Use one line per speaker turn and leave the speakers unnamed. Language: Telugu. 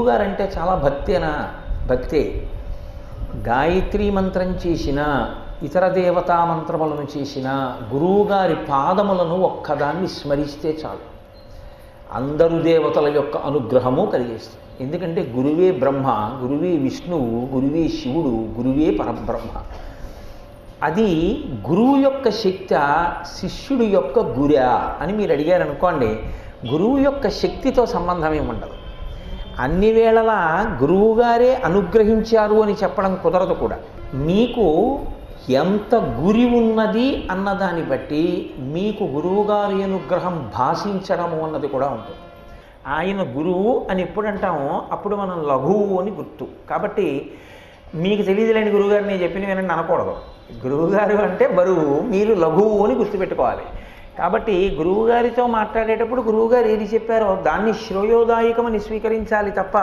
గురువుగారంటే చాలా భక్తేనా? భక్తే. గాయత్రి మంత్రం చేసిన ఇతర దేవతా మంత్రములను చేసిన గురువుగారి పాదములను ఒక్కదాన్ని స్మరిస్తే చాలు. అందరు దేవతల యొక్క అనుగ్రహము కలిగేస్తుంది. ఎందుకంటే గురువే బ్రహ్మ గురువే విష్ణువు గురువే శివుడు గురువే పరబ్రహ్మ. అది గురువు యొక్క శక్తి శిష్యుడు యొక్క గురా అని మీరు అడిగారు అనుకోండి గురువు యొక్క శక్తితో సంబంధం ఏమి ఉండదు అన్ని వేళలా గురువుగారే అనుగ్రహించారు అని చెప్పడం కుదరదు కూడా. మీకు ఎంత గురి ఉన్నది అన్నదాన్ని బట్టి మీకు గురువుగారి అనుగ్రహం భాషించడము అన్నది కూడా ఉంటుంది. ఆయన గురువు అని ఎప్పుడు అంటామో అప్పుడు మనం లఘువు అని గుర్తు. కాబట్టి మీకు తెలియదులేని గురువుగారు నేను చెప్పిన వినండి అనకూడదు. గురువుగారు అంటే బరువు మీరు లఘువు అని గుర్తుపెట్టుకోవాలి. కాబట్టి గురువుగారితో మాట్లాడేటప్పుడు గురువుగారు ఏది చెప్పారో దాన్ని శ్రేయోదాయకమని స్వీకరించాలి తప్ప